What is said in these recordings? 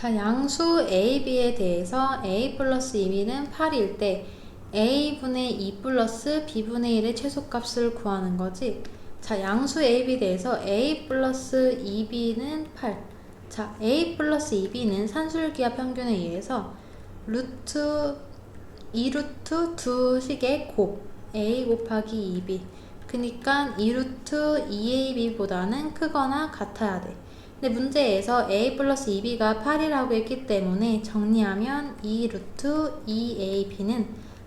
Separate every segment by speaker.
Speaker 1: 자, 양수 a, b에 대해서 a 플러스 2b는 8일 때 a분의 2 플러스 b분의 1의 최소값을 구하는 거지. 자, 양수 a, b에 대해서 a 플러스 2b는 8. 자, a 플러스 2b는 산술기하 평균에 의해서 루트 2루트 두 식의 곱 a 곱하기 2b 그니까 2루트 2ab보다는 크거나 같아야 돼. 근데 문제에서 a 플러스 2b가 8이라고 했기 때문에 정리하면 2 루트 2ab는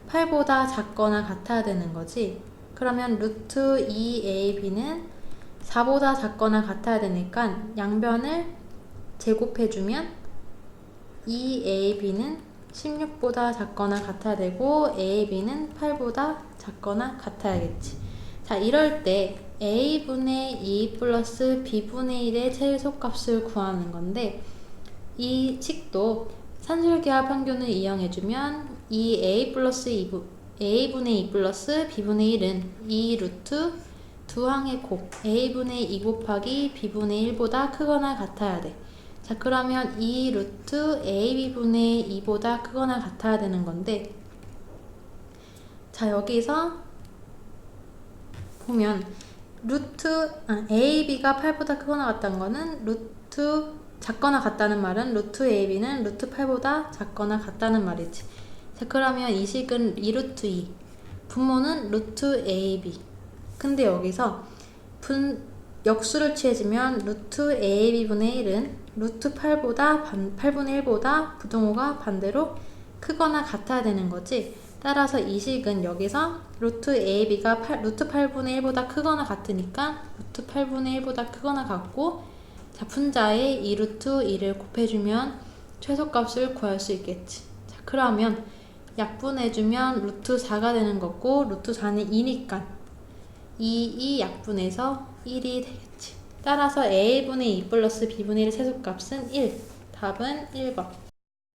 Speaker 1: 8보다 작거나 같아야 되는 거지. 그러면 루트 2ab는 4보다 작거나 같아야 되니까 양변을 제곱해주면 2ab는 16보다 작거나 같아야 되고 ab는 8보다 작거나 같아야겠지. 자, 이럴 때 a분의 2 플러스 b분의 1의 최소값을 구하는 건데 이 식도 산술기하 평균을 이용해주면 이 a 플러스 2분 a분의 2 플러스 b분의 1은 2 루트 두 항의 곱 a분의 2 곱하기 b분의 1보다 크거나 같아야 돼. 자 그러면 2 루트 ab분의 2보다 크거나 같아야 되는 건데 자 여기서 보면 루트 아, ab가 8보다 크거나 같다는 거는 루트 작거나 같다는 말은 루트 ab는 루트 8보다 작거나 같다는 말이지. 자 그러면 이 식은 2루트 2 분모는 루트 ab 근데 여기서 분 역수를 취해주면 루트 ab분의 1은 루트 8보다 반, 8분의 1보다 부동호가 반대로 크거나 같아야 되는 거지. 따라서 이 식은 여기서 루트 ab가 8, 루트 8분의 1보다 크거나 같으니까 루트 8분의 1보다 크거나 같고 자 분자에 2 루트 2를 곱해주면 최소값을 구할 수 있겠지. 자 그러면 약분해주면 루트 4가 되는 거고 루트 4는 2니까 2, 2 약분해서 1이 되겠지. 따라서 a분의 2 플러스 b분의 1 최소값은 1. 답은 1번.